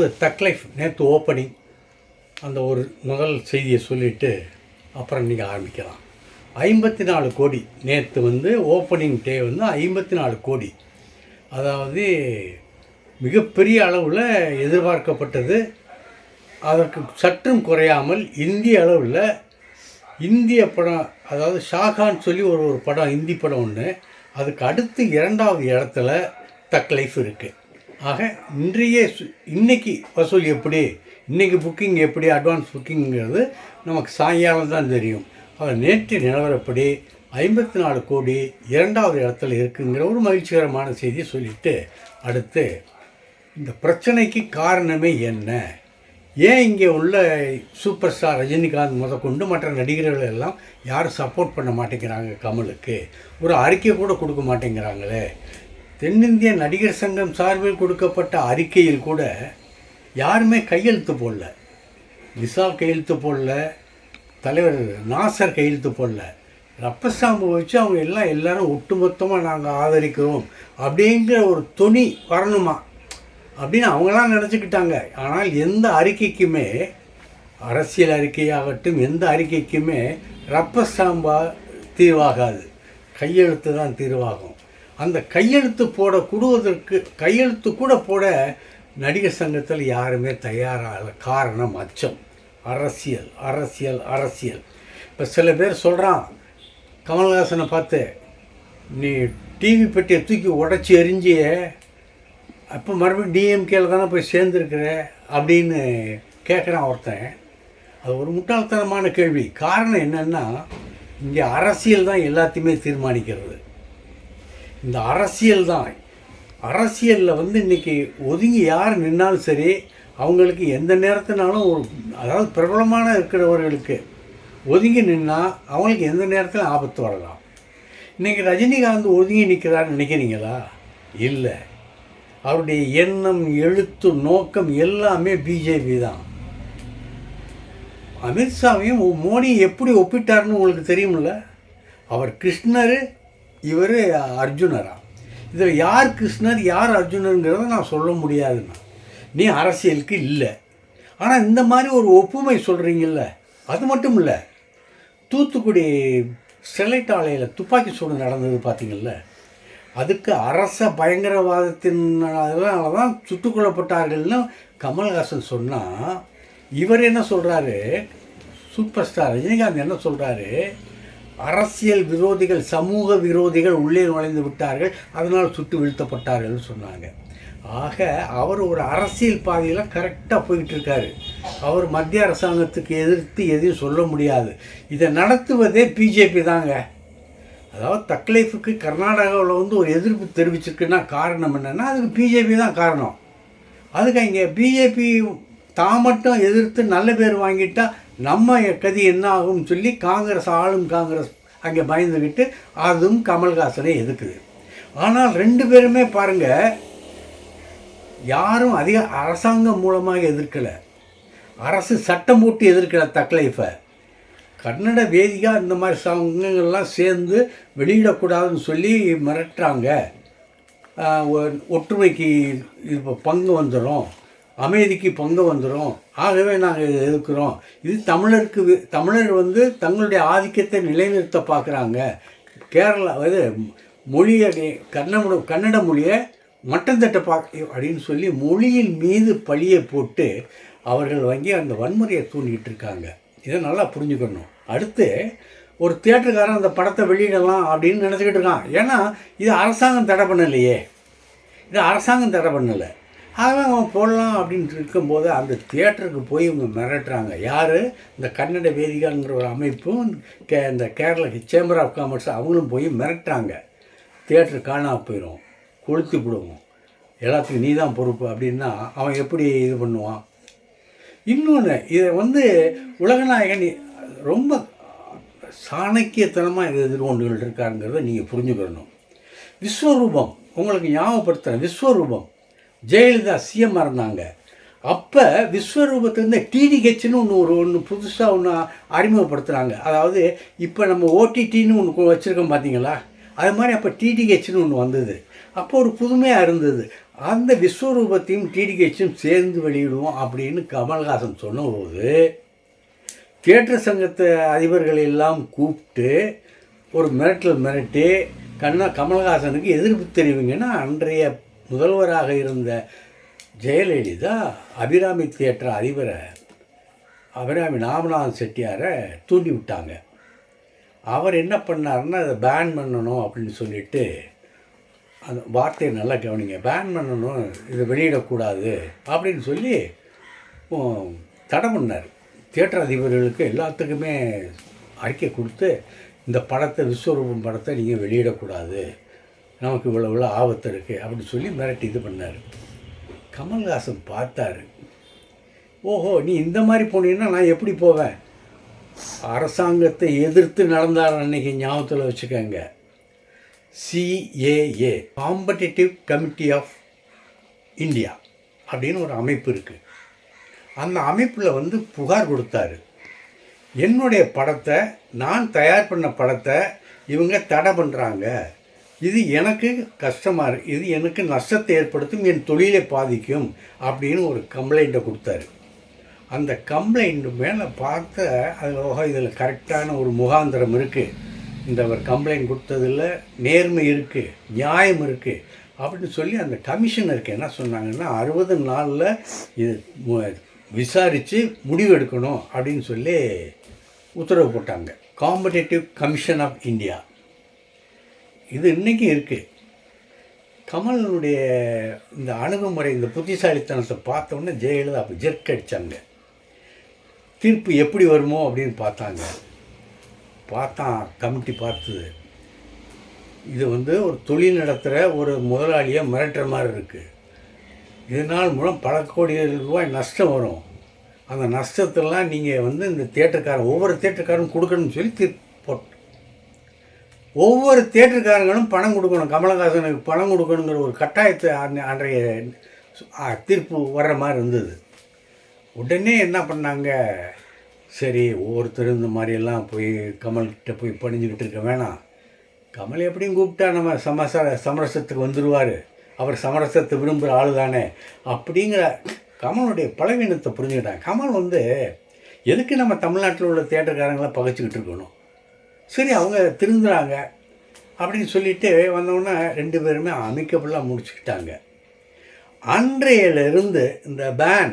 அதாவது தக்லைஃப் நேற்று ஓப்பனிங் அந்த ஒரு முதல் செய்தியை சொல்லிவிட்டு அப்புறம் நீங்கள் ஆரம்பிக்கலாம். ஐம்பத்தி நாலு கோடி நேற்று வந்து ஓப்பனிங் டே வந்து ஐம்பத்தி நாலு கோடி. அதாவது மிகப்பெரிய அளவில் எதிர்பார்க்கப்பட்டது. அதற்கு சற்றும் குறையாமல் இந்திய அளவில் இந்திய படம் அதாவது ஷாகான் சொல்லி ஒரு ஒரு படம் இந்தி படம் ஒன்று அதுக்கு அடுத்து இரண்டாவது இடத்துல தக் லைஃப் இருக்குது ஆக இன்றைய சு- இன்னைக்கு வசூல் எப்படி இன்றைக்கி புக்கிங் எப்படி அட்வான்ஸ் புக்கிங்கிறது நமக்கு சாயங்காலம் தான் தெரியும். ஆக நேற்று நிலவரப்படி ஐம்பத்தி நாலு கோடி இரண்டாவது இடத்துல இருக்குங்கிற ஒரு மகிழ்ச்சிகரமான செய்தியை சொல்லிட்டு அடுத்து இந்த பிரச்சனைக்கு காரணமே என்ன? ஏன் இங்கே உள்ள சூப்பர் ஸ்டார் ரஜினிகாந்த் முதற்கொண்டு மற்ற நடிகர்கள் எல்லாம் யாரும் சப்போர்ட் பண்ண மாட்டேங்கிறாங்க கமலுக்கு? ஒரு அறிக்கை கூட கொடுக்க மாட்டேங்கிறாங்களே. தென்னிந்திய நடிகர் சங்கம் சார்பில் கொடுக்கப்பட்ட அறிக்கையில் கூட யாருமே கையெழுத்து போடல. விஷால் கையெழுத்து போடல. தலைவர் நாசர் கையெழுத்து போடல. ரப்பசாம்பு வச்சு அவங்க எல்லாம் எல்லாரும் ஒட்டுமொத்தமாக நாங்கள் ஆதரிக்கிறோம் அப்படிங்கிற ஒரு துணி வரணுமா? அப்படின்னு அவங்களாம் நினச்சிக்கிட்டாங்க. ஆனால் எந்த அறிக்கைக்குமே அரசியல் அறிக்கையாகட்டும் எந்த அறிக்கைக்குமே ரப்ப தீர்வாகாது. கையெழுத்து தான் தீர்வாகும். அந்த கையெழுத்து போட கூடுவதற்கு கையெழுத்து கூட போட நடிகர் சங்கத்தில் யாருமே தயாராகல. காரணம் அச்சம். அரசியல் அரசியல் அரசியல். இப்போ சில பேர் சொல்கிறான் கமல்ஹாசனை பார்த்து நீ டிவி பெட்டியை தூக்கி உடச்சி எரிஞ்சியே அப்போ மறுபடியும் டிஎம்கேல தானே போய் சேர்ந்துருக்குற? அப்படின்னு கேட்குறான் ஒருத்தன். அது ஒரு முட்டாள்தனமான கேள்வி. காரணம் என்னென்னா இங்கே அரசியல் தான் எல்லாத்தையுமே தீர்மானிக்கிறது. இந்த அரசியல் தான். அரசியலில் வந்து இன்றைக்கி ஒதுங்கி யார் நின்னாலும் சரி அவங்களுக்கு எந்த நேரத்தினாலும் ஒரு அதாவது பிரபலமான இருக்கிறவர்களுக்கு ஒதுங்கி நின்னால் அவங்களுக்கு எந்த நேரத்தில் ஆபத்து வரலாம். இன்றைக்கி ரஜினிகாந்த் ஒதுங்கி நிற்கிறான்னு நினைக்கிறீங்களா? இல்லை. அவருடைய எண்ணம் எழுத்து நோக்கம் எல்லாமே பிஜேபி தான். அமித்ஷாவையும் மோடி எப்படி ஒப்பிட்டாருன்னு உங்களுக்கு தெரியுமில்ல அவர் கிருஷ்ணர் இவர் அர்ஜுனரா. இதில் யார் கிருஷ்ணர் யார் அர்ஜுனருங்கிறத நான் சொல்ல முடியாதுண்ணா. நீ அரசியலுக்கு இல்லை. ஆனால் இந்த மாதிரி ஒரு ஒப்புமை சொல்கிறீங்கல்ல அது மட்டும் இல்லை. தூத்துக்குடி ஸ்டெர்லைட் ஆலையில் துப்பாக்கி சூடு நடந்தது பார்த்தீங்கல்ல அதுக்கு அரச பயங்கரவாதத்தினால தான் சுட்டுக் கொல்லப்பட்டார்கள்னு கமல்ஹாசன் சொன்னால் இவர் என்ன சொல்கிறாரு சூப்பர் ஸ்டார் ரஜினிகாந்த் என்ன சொல்கிறாரு அரசியல் விரோதிகள் சமூக விரோதிகள் உள்ளே நுழைந்து விட்டார்கள். அதனால் சுட்டு வீழ்த்தப்பட்டார்கள் சொன்னாங்க. ஆக அவர் ஒரு அரசியல் பாதையில் கரெக்டாக போயிட்டு இருக்காரு. அவர் மத்திய அரசாங்கத்துக்கு எதிர்த்து எதையும் சொல்ல முடியாது. இதை நடத்துவதே பிஜேபி தாங்க. அதாவது தக்லைஃபுக்கு கர்நாடகாவில் வந்து ஒரு எதிர்ப்பு தெரிவிச்சிருக்குன்னா காரணம் என்னென்னா அதுக்கு பிஜேபி தான் காரணம். அதுக்கு இங்கே பிஜேபி தான் மட்டும் எதிர்த்து நல்ல பேர் வாங்கிட்டால் நம்ம கதி என்ன ஆகும்னு சொல்லி காங்கிரஸ் ஆளும் காங்கிரஸ் அங்கே பயந்துக்கிட்டு அதுவும் கமல்ஹாசனை எதிர்க்குது. ஆனால் ரெண்டு பேருமே பாருங்கள் யாரும் அதிக அரசாங்கம் மூலமாக எதிர்க்கலை. அரசு சட்டம் போட்டு எதிர்க்கலை தக்லைஃபை கன்னட வேதிகா இந்த மாதிரி சங்கங்கள்லாம் சேர்ந்து வெளியிடக்கூடாதுன்னு சொல்லி மிரட்டுறாங்க. ஒ- ஒற்றுமைக்கு இப்போ பங்கு வந்துடும் அமைதிக்கு பங்கு வந்துடும் ஆகவே நாங்கள் இதை எதிர்க்கிறோம். இது தமிழருக்கு தமிழர் வந்து தங்களுடைய ஆதிக்கத்தை நிலைநிறுத்த பார்க்குறாங்க. கேரளா இது மொழியை கன்னட கன்னட மொழியை மட்டம் தட்ட பார்க்க அப்படின்னு சொல்லி மொழியின் மீது பழியை போட்டு அவர்கள் வாங்கி அந்த வன்முறையை தூண்டிகிட்டு இருக்காங்க. இதை நல்லா புரிஞ்சுக்கணும். அடுத்து ஒரு தியேட்டருக்காரன் அந்த படத்தை வெளியிடலாம் அப்படின்னு நினச்சிக்கிட்டு இருக்கான். ஏன்னா இது அரசாங்கம் தடை பண்ணலையே. இது அரசாங்கம் தடை பண்ணலை. அதெல்லாம் அவன் போடலாம் அப்படின்ட்டு இருக்கும்போது அந்த தியேட்டருக்கு போய் இவங்க மிரட்டுறாங்க. யார்? இந்த கன்னட வேதிகாங்கிற ஒரு அமைப்பும் கே இந்த கேரளா சேம்பர் ஆஃப் காமர்ஸ் அவங்களும் போய் மிரட்டுறாங்க. தியேட்டர் காணாமல் போயிடும் கொளுத்தி விடுவோம். எல்லாத்துக்கும் நீ தான் பொறுப்பு அப்படின்னா அவன் எப்படி இது பண்ணுவான்? இன்னொன்று இதை வந்து உலகநாயகன் ரொம்ப சாணக்கியத்தனமாக இதை எதிர்கொண்டுகள் இருக்காருங்கிறத நீங்கள் புரிஞ்சுக்கிறணும் விஸ்வரூபம் உங்களுக்கு ஞாபகப்படுத்துகிறேன் விஸ்வரூபம். ஜெயலலிதா சிஎம்மாக இருந்தாங்க. அப்போ விஸ்வரூபத்துலேருந்து டிடிஹெச்னு ஒன்று ஒரு ஒன்று புதுசாக ஒன்று அறிமுகப்படுத்துகிறாங்க அதாவது இப்போ நம்ம ஓடிடின்னு ஒன்று வச்சுருக்கோம் பார்த்தீங்களா அது மாதிரி அப்போ டிடிஹெச்னு ஒன்று வந்தது. அப்போ ஒரு புதுமையாக இருந்தது. அந்த விஸ்வரூபத்தையும் டிடிஹெச்சும் சேர்ந்து வெளியிடுவோம் அப்படின்னு கமல்ஹாசன் சொன்னபோது தியேட்டர் சங்கத்து அதிபர்கள் எல்லாம் கூப்பிட்டு ஒரு மிரட்டல் மிரட்டி கண்ணா கமல்ஹாசனுக்கு எதிர்ப்பு தெரிவிங்கன்னா அன்றைய முதல்வராக இருந்த ஜெயலலிதா அபிராமி தியேட்டர் அதிபரை அபிராமி நாமநாதன் செட்டியாரை தூண்டி விட்டாங்க. அவர் என்ன பண்ணாருன்னா அதை பேன் பண்ணணும் அப்படின்னு சொல்லிட்டு அந்த வார்த்தையை நல்லா கவனிங்க. பேன் பண்ணணும் இதை வெளியிடக்கூடாது அப்படின்னு சொல்லி தடை பண்ணார். தியேட்டர் அதிபர்களுக்கு எல்லாத்துக்குமே அறிக்கை கொடுத்து இந்த படத்தை விஸ்வரூபம் படத்தை நீங்கள் வெளியிடக்கூடாது. நமக்கு இவ்வளோ இவ்வளோ ஆபத்து இருக்குது அப்படின்னு சொல்லி மிரட்டி இது பண்ணார். கமல்ஹாசன் பார்த்தாரு. ஓஹோ நீ இந்த மாதிரி போனீங்கன்னா நான் எப்படி போவேன்? அரசாங்கத்தை எதிர்த்து நடந்தார் அன்னைக்கு ஞாபகத்தில் வச்சுக்கோங்க. CAA competitive committee of India அப்படின்னு ஒரு அமைப்பு இருக்குது அந்த அமைப்பில் வந்து புகார் கொடுத்தாரு. என்னுடைய படத்தை நான் தயார் பண்ண படத்தை இவங்க தடை பண்ணுறாங்க இது எனக்கு கஷ்டமாக இருக்கு. இது எனக்கு நஷ்டத்தை ஏற்படுத்தும் என் தொழிலை பாதிக்கும் அப்படின்னு ஒரு கம்ப்ளைண்ட்டை கொடுத்தாரு. அந்த கம்ப்ளைண்ட் மேலே பார்த்த அது ஓஹோ இதில் கரெக்டான ஒரு முகாந்திரம் இருக்குது இந்த ஒரு கம்ப்ளைண்ட் கொடுத்ததில் நேர்மை இருக்குது நியாயம் இருக்குது அப்படின்னு சொல்லி அந்த கமிஷனருக்கு என்ன சொன்னாங்கன்னா அறுபது நாளில் இது விசாரித்து முடிவெடுக்கணும் அப்படின்னு சொல்லி உத்தரவு போட்டாங்க. காம்படேட்டிவ் கமிஷன் ஆஃப் இந்தியா இது இன்றைக்கும் இருக்குது கமலனுடைய இந்த அணுகுமுறை இந்த புத்திசாலித்தனத்தை பார்த்தோன்னே ஜெயலலிதா அப்போ ஜெர்க் அடித்தாங்க தீர்ப்பு எப்படி வருமோ அப்படின்னு பார்த்தாங்க. பார்த்தான் கமிட்டி பார்த்தது. இது வந்து ஒரு தொழில் நடத்துகிற ஒரு முதலாளியை மிரட்டுற மாதிரி இருக்குது இதனால் மூலம் பல கோடி ரூபாய் நஷ்டம் வரும். அந்த நஷ்டத்தெல்லாம் நீங்கள் வந்து இந்த தேட்டருக்காரன் ஒவ்வொரு தேட்டருக்காரனும் கொடுக்கணும்னு சொல்லி தீர்ப்பு ஒவ்வொரு தேட்டருக்காரங்களும் பணம் கொடுக்கணும். கமலஹாசனுக்கு பணம் கொடுக்கணுங்கிற ஒரு கட்டாயத்தை அன்றைய தீர்ப்பு வர்ற மாதிரி இருந்தது. உடனே என்ன பண்ணாங்க? சரி ஒவ்வொருத்தரும் இந்த மாதிரியெல்லாம் போய் கமல்கிட்ட போய் பணிஞ்சுக்கிட்டு இருக்க வேணாம். கமல் எப்படியும் கூப்பிட்டா நம்ம சமச சமரசத்துக்கு வந்துடுவார் அவர் சமரசத்தை விரும்புகிற ஆள் தானே. அப்படிங்கிற கமலுடைய பலவீனத்தை புரிஞ்சுக்கிட்டாங்க கமல் வந்து எதுக்கு நம்ம தமிழ்நாட்டில் உள்ள தேட்டருக்காரங்களாம் பகைச்சிக்கிட்டு இருக்கணும்? சரி அவங்க திருந்துறாங்க. அப்படின்னு சொல்லிட்டு வந்தோடனே ரெண்டு பேருமே அமைக்கபுல்லாக முடிச்சுக்கிட்டாங்க. அன்றையிலிருந்து இந்த பேன்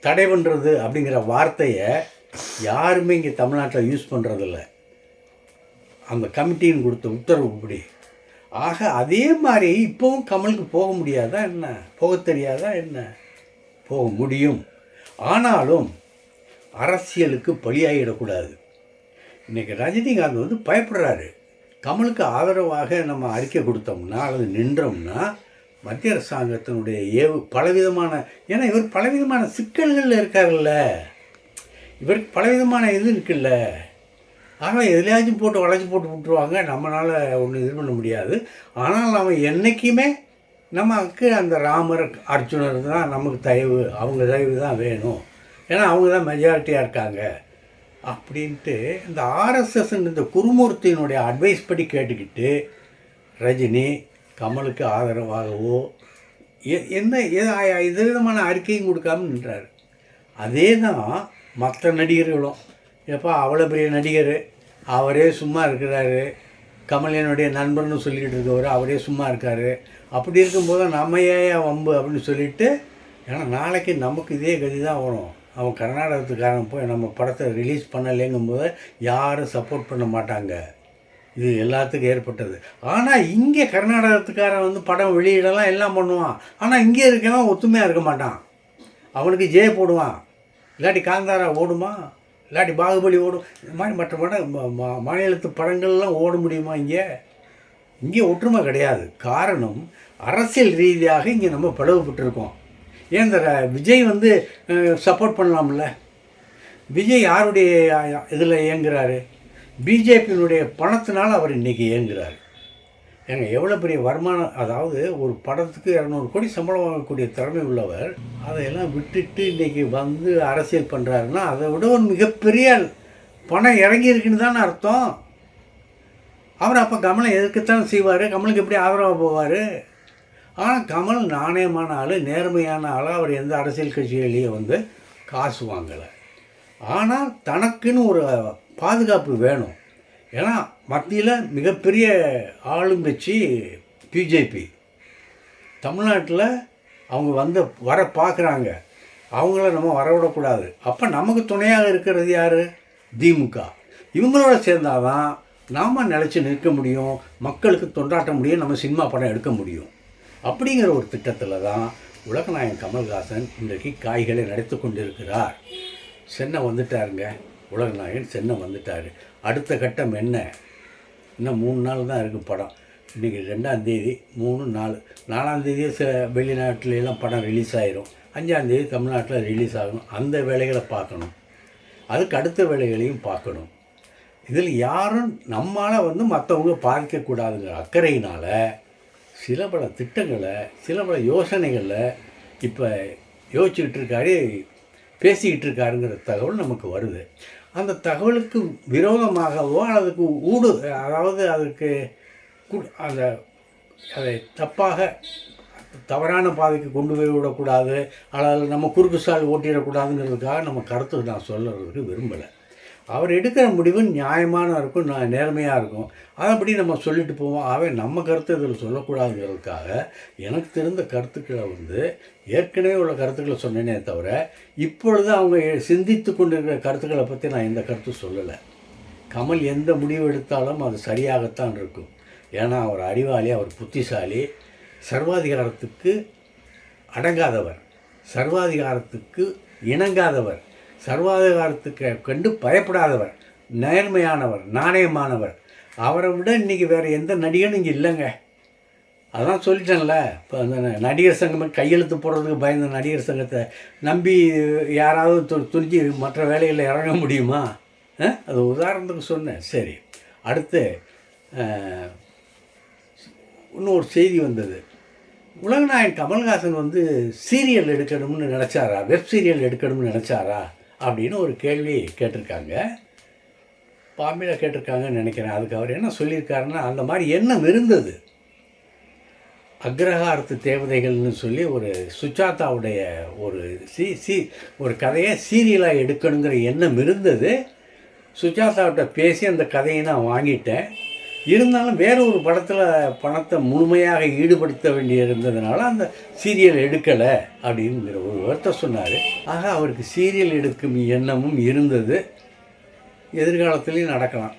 தடை பண்ணுறது அப்படிங்கிற வார்த்தையை யாருமே இங்கே தமிழ்நாட்டில் யூஸ் பண்ணுறதில்ல அந்த கமிட்டின்னு கொடுத்த உத்தரவுப்படி ஆக அதே மாதிரி இப்போவும் கமலுக்கு போக முடியாதா என்ன? போக தெரியாதா என்ன? போக முடியும். ஆனாலும் அரசியலுக்கு பலியாகிடக்கூடாது இன்றைக்கி ரஜினிகாந்த் வந்து பயப்படுறாரு. கமலுக்கு ஆதரவாக நம்ம அறிக்கை கொடுத்தோம்னா அல்லது நின்றோம்னா மத்திய அரசாங்கத்தினுடைய ஏவு பலவிதமான ஏன்னா இவர் பலவிதமான சிக்கல்களில் இருக்காருல்ல. இவருக்கு பலவிதமான இது இருக்குல்ல. ஆனால் எதுலையாச்சும் போட்டு வளைச்சி போட்டு விட்டுருவாங்க. நம்மளால் ஒன்றும் இது பண்ண முடியாது. ஆனால் நம்ம என்றைக்குமே நமக்கு அந்த ராமர் அர்ஜுனர் தான் நமக்கு தயவு. அவங்க தயவு தான் வேணும். ஏன்னா அவங்க தான் மெஜாரிட்டியாக இருக்காங்க. அப்படின்ட்டு இந்த ஆர்எஸ்எஸ் இந்த குருமூர்த்தியினுடைய அட்வைஸ் படி கேட்டுக்கிட்டு ரஜினி கமலுக்கு ஆதரவாகவோ என்ன எது விதமான அறிக்கையும் கொடுக்காம நின்றார். அதே தான் மற்ற நடிகர்களும். எப்போ அவ்வளோ பெரிய நடிகர் அவரே சும்மா இருக்கிறாரு. கமலினுடைய நண்பர்னு சொல்லிக்கிட்டு இருக்கவர் அவரே சும்மா இருக்கார். அப்படி இருக்கும்போது நம்ம ஏன் வம்பு அப்படின்னு சொல்லிட்டு ஏன்னா நாளைக்கு நமக்கு இதே கதி தான் வரும். அவன் கர்நாடகத்துக்காரன் போய் நம்ம படத்தை ரிலீஸ் பண்ணலைங்கும்போது யாரும் சப்போர்ட் பண்ண மாட்டாங்க. இது எல்லாத்துக்கும் ஏற்பட்டது. ஆனால் இங்கே கர்நாடகத்துக்காரன் வந்து படம் வெளியிடலாம் எல்லாம் பண்ணுவான். ஆனால் இங்கே இருக்கவன் ஒத்துமையாக இருக்க மாட்டான். அவனுக்கு ஜெய போடுவான். இல்லாட்டி காந்தாரா ஓடுமா? இல்லாட்டி பாகுபலி ஓடும். இந்த மாதிரி மற்ற படம் மாநிலத்து படங்கள்லாம் ஓட முடியுமா இங்கே? இங்கே ஒற்றுமை கிடையாது. காரணம் அரசியல் ரீதியாக இங்கே நம்ம பிளவுபட்டிருக்கோம் ஏன் இந்த விஜய் வந்து சப்போர்ட் பண்ணலாம்ல? விஜய் யாருடைய இதில் இயங்குறாரு? பிஜேபியினுடைய பணத்தினால் அவர் இன்றைக்கி இயங்குறாரு. ஏங்க எவ்வளோ பெரிய வருமானம் அதாவது ஒரு படத்துக்கு இரநூறு கோடி சம்பளம் வாங்கக்கூடிய திறமை உள்ளவர் அதையெல்லாம் விட்டுட்டு இன்றைக்கி வந்து அரசியல் பண்ணுறாருன்னா அதை விட ஒரு மிகப்பெரிய பணம் இறங்கி இருக்குன்னு தானே அர்த்தம். அவர் அப்போ கமலை எதுக்குத்தான் செய்வார்? கமலுக்கு எப்படி ஆதரவாக போவார்? ஆனால் கமல் நாணயமான ஆள் நேர்மையான ஆள் அவர் எந்த அரசியல் கட்சிகளையும் வந்து காசு வாங்கலை. ஆனால் தனக்குன்னு ஒரு பாதுகாப்பு வேணும். ஏன்னா மத்தியில் மிகப்பெரிய ஆளும் கட்சி பிஜேபி. தமிழ்நாட்டில் அவங்க வந்து வர பார்க்குறாங்க அவங்கள நம்ம வரவிடக்கூடாது. அப்போ நமக்கு துணையாக இருக்கிறது யார்? திமுக. இவங்களோட சேர்ந்தாதான் நாம் நிலச்சி நிற்க முடியும். மக்களுக்கு தொண்டாட்ட முடியும். நம்ம சினிமா படம் எடுக்க முடியும். அப்படிங்கிற ஒரு திட்டத்தில் தான் உலகநாயகன் கமல்ஹாசன் இன்றைக்கு காய்களை நடத்தி கொண்டிருக்கிறார். சென்னை வந்துட்டாருங்க. உலகநாயகன் சென்னை வந்துட்டார். அடுத்த கட்டம் என்ன? இன்னும் மூணு நாள் தான் இருக்குது படம். இன்றைக்கி ரெண்டாந்தேதி மூணு நாலு. நாலாந்தேதியே சில எல்லாம் படம் ரிலீஸ் ஆகிரும் அஞ்சாந்தேதி தமிழ்நாட்டில் ரிலீஸ் ஆகணும். அந்த வேலைகளை பார்க்கணும். அதுக்கு அடுத்த வேலைகளையும் பார்க்கணும். இதில் யாரும் நம்மளால் வந்து மற்றவங்க பாதிக்கக்கூடாதுங்கிற அக்கறையினால் சில பல திட்டங்களை சில பல யோசனைகளை இப்போ யோசிச்சுக்கிட்டு இருக்காரு பேசிக்கிட்டு இருக்காருங்கிற தகவல் நமக்கு வருது. அந்த தகவலுக்கு விரோதமாகவோ அதுக்கு ஊடு அதாவது அதுக்கு கு- அந்த அதை தப்பாக தவறான பாதைக்கு கொண்டு போய் விடக்கூடாது அல்லது நம்ம குறுக்கு சால் ஓட்டிடக்கூடாதுங்கிறதுக்காக நம்ம கருத்து நான் சொல்லுறதுக்கு விரும்பலை. அவர் எடுக்கிற முடிவு நியாயமான இருக்கும் நான் நேர்மையாக இருக்கும். அதைப்படி நம்ம சொல்லிட்டு போவோம். அவன் நம்ம கருத்து இதில் சொல்லக்கூடாதுங்கிறதுக்காக எனக்கு தெரிந்த கருத்துக்களை வந்து ஏற்கனவே உள்ள கருத்துக்களை சொன்னேனே தவிர இப்பொழுது அவங்க சிந்தித்து கொண்டிருக்கிற கருத்துக்களை பற்றி நான் எந்த கருத்தும் சொல்லலை. கமல் எந்த முடிவு எடுத்தாலும் அது சரியாகத்தான் இருக்கும். ஏன்னா அவர் அறிவாளி அவர் புத்திசாலி சர்வாதிகாரத்துக்கு அடங்காதவர். சர்வாதிகாரத்துக்கு இணங்காதவர். சர்வாதிகாரத்துக்கு கண்டு பயப்படாதவர் நேர்மையானவர் நாணயமானவர். அவரை விட இன்றைக்கி வேறு எந்த நடிகனும் இங்கே இல்லைங்க. அதான் சொல்லிட்டேன்ல இப்போ அந்த நடிகர் சங்கம் கையெழுத்து போடுறதுக்கு பயந்த நடிகர் சங்கத்தை நம்பி யாராவது து துணிஞ்சு மற்ற வேலைகளில் இறங்க முடியுமா? ஆ? அது உதாரணத்துக்கு சொன்னேன். சரி. அடுத்து இன்னொரு செய்தி வந்தது. உலகநாயன் கமல்ஹாசன் வந்து சீரியல் எடுக்கணும்னு நினச்சாரா? வெப் சீரியல் எடுக்கணும்னு நினச்சாரா? அப்படின்னு ஒரு கேள்வி கேட்டிருக்காங்க. பாம்பியில் கேட்டிருக்காங்கன்னு நினைக்கிறேன். அதுக்கு அவர் என்ன சொல்லியிருக்காருன்னா அந்த மாதிரி எண்ணம் இருந்தது. அக்ரஹாரத்து தேவதைகள்னு சொல்லி ஒரு சுஜாதாவுடைய ஒரு சி சி ஒரு கதையை சீரியலாக எடுக்கணுங்கிற எண்ணம் இருந்தது. சுஜாதாவிட்ட பேசி அந்த கதையை நான் வாங்கிட்டேன். இருந்தாலும் வேற ஒரு படத்தில் பணத்தை முழுமையாக ஈடுபடுத்த வேண்டி இருந்ததுனால அந்த சீரியல் எடுக்கலை அப்படிங்கிற ஒரு வார்த்தை சொன்னார். ஆக அவருக்கு சீரியல் எடுக்கும் எண்ணமும் இருந்தது. எதிர்காலத்துலேயும் நடக்கலாம்.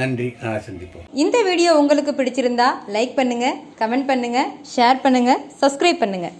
நன்றி. நான் சந்திப்போம். இந்த வீடியோ உங்களுக்கு பிடிச்சிருந்தா லைக் பண்ணுங்கள் கமெண்ட் பண்ணுங்கள் ஷேர் பண்ணுங்கள் சப்ஸ்கிரைப் பண்ணுங்கள்